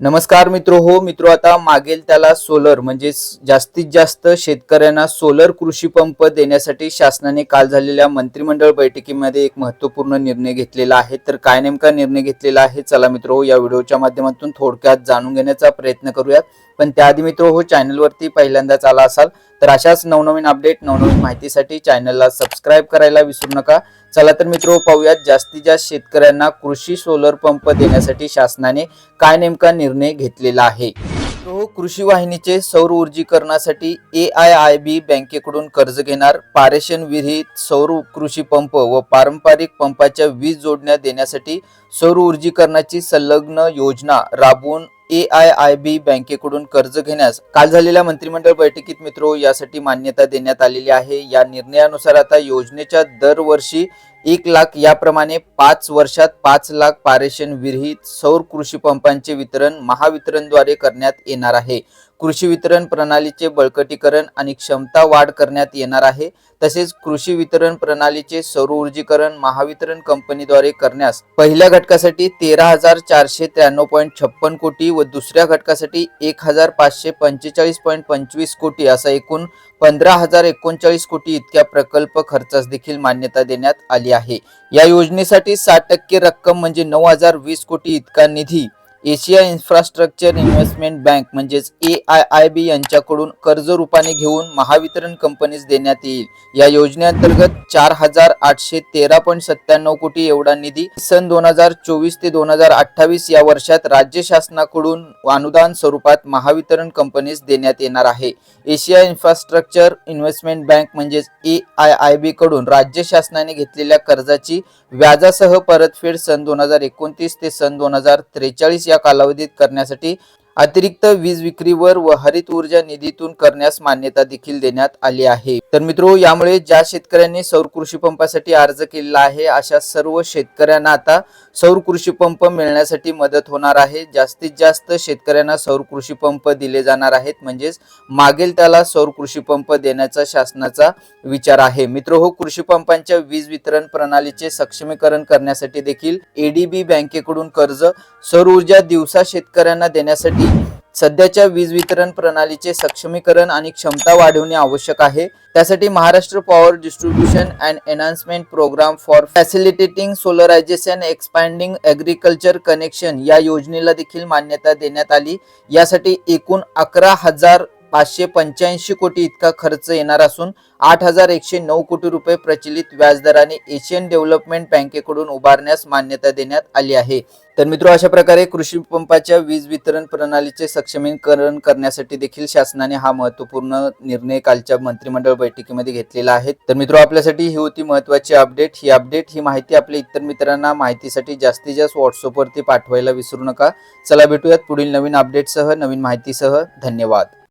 नमस्कार मित्र हो मित्र आता मागेल त्याला सोलर म्हणजेच जास्तीत जास्त शेतकऱ्यांना सोलर कृषी पंप देण्यासाठी शासनाने काल झालेल्या मंत्रिमंडळ बैठकीमध्ये एक महत्त्वपूर्ण निर्णय घेतलेला आहे. तर काय नेमका निर्णय घेतलेला आहे? चला मित्र हो या व्हिडिओच्या माध्यमातून थोडक्यात जाणून घेण्याचा प्रयत्न करूयात. पण त्याआधी मित्र हो चॅनलवरती पहिल्यांदाच आला असाल तर अशाच नवनवीन अपडेट नवनवीन माहितीसाठी चॅनलला सबस्क्राईब करायला विसरू नका. चला तर मित्र पाहूयात जास्तीत जास्त शेतकऱ्यांना कृषी सोलर पंप देण्यासाठी शासनाने काय नेमका निर्णय घेतलेला आहे? तो हो, कृषी वाहिनीचे सौर ऊर्जीकरणासाठी ए आय आय बी बँकेकडून कर्ज घेणार पारेषण विहित सौर कृषी पंप व पारंपरिक पंपाच्या वीज जोडण्या देण्यासाठी सौर ऊर्जीकरणाची संलग्न योजना राबवून ए आय आय बी बँकेकडून कर्ज घेण्यास काल झालेल्या मंत्रिमंडळ बैठकीत मित्रो यासाठी मान्यता देण्यात आलेली आहे. या निर्णयानुसार आता योजनेच्या दरवर्षी एक लाख याप्रमाणे पाच वर्षात पाच लाख पारेषण विरहित सौर कृषी पंपांचे वितरण महावितरणद्वारे करण्यात येणार आहे. कृषी वितरण प्रणालीचे बळकटीकरण आणि क्षमता वाढ करण्यात येणार आहे. तसेच कृषी वितरण प्रणालीचे सौर ऊर्जीकरण महावितरण कंपनीद्वारे करण्यास पहिल्या घटकासाठी तेरा हजार चारशे त्र्याण्णव पॉईंट छप्पन कोटी व दुसऱ्या घटकासाठी एक हजार पाचशे पंचेचाळीस पॉईंट पंचवीस कोटी असा एकूण पंधरा हजार एकोणचाळीस कोटी इतक्या प्रकल्प खर्चास देखील मान्यता देण्यात आली आहे. या योजनेसाठी साठ टक्के रक्कम म्हणजे नऊ हजार वीस कोटी इतका निधी एशिया इन्फ्रास्ट्रक्चर इन्व्हेस्टमेंट बँक म्हणजेच ए आय आय बी यांच्याकडून कर्ज रूपाने घेऊन महावितरण कंपनीस देण्यात येईल. या योजनेअंतर्गत चार हजार आठशे तेरा पॉईंट सत्त्याण्णव कोटी एवढा निधी सन दोन हजार चोवीस ते दोन हजार अठ्ठावीस या वर्षात राज्य शासनाकडून अनुदान स्वरूपात महावितरण कंपनीस देण्यात येणार आहे. एशिया इन्फ्रास्ट्रक्चर इन्व्हेस्टमेंट बँक म्हणजेच ए आय आय बी कडून राज्य शासनाने घेतलेल्या कर्जाची व्याजासह परतफेड सन दोन हजार एकोणतीस ते सन दोन हजार त्रेचाळीस या कालावधीत करण्यासाठी अतिरिक्त वीज विक्रीवर व हरित ऊर्जा निधीतून करण्यास मान्यता देखील देण्यात आली आहे. तर मित्रो यामुळे ज्या शेतकऱ्यांनी सौर कृषी पंपासाठी अर्ज केलेला आहे अशा सर्व शेतकऱ्यांना आता सौर कृषी पंप मिळण्यासाठी मदत होणार आहे. जास्तीत जास्त शेतकऱ्यांना सौर कृषी पंप दिले जाणार आहेत. म्हणजेच मागेल त्याला सौर कृषी पंप देण्याचा शासनाचा विचार आहे. मित्र हो कृषी पंपांच्या वीज वितरण प्रणालीचे सक्षमीकरण करण्यासाठी देखील एडीबी बँकेकडून कर्ज सौर ऊर्जा दिवसा शेतकऱ्यांना देण्यासाठी सध्याच्या वीज वितरण प्रणालीचे सक्षमीकरण आणि क्षमता वाढवणे आवश्यक आहे. त्यासाठी Maharashtra power distribution and enhancement programme for facilitating solarization expanding agriculture connection या योजनेला देखील मान्यता देण्यात आली. यासाठी एकूण अकरा हजार पाचशे पंच्याऐंशी कोटी इतका खर्च येणार असून आठ हजार एकशे नऊ कोटी रुपये प्रचलित व्याजदराने एशियन डेव्हलपमेंट बँकेकडून उभारण्यास मान्यता देण्यात आली आहे. तर मित्र अशा प्रकारे कृषी पंपाच्या वीज वितरण प्रणालीचे सक्षमीकरण करण्यासाठी देखील शासनाने हा महत्त्वपूर्ण निर्णय कालच्या मंत्रिमंडळ बैठकीमध्ये घेतलेला आहे. तर मित्र आपल्यासाठी ही होती महत्वाची अपडेट. ही अपडेट ही माहिती आपल्या इतर मित्रांना माहितीसाठी जास्तीत जास्त व्हॉट्सअपवरती पाठवायला विसरू नका. चला भेटूयात पुढील नवीन अपडेटसह नवीन माहितीसह. धन्यवाद.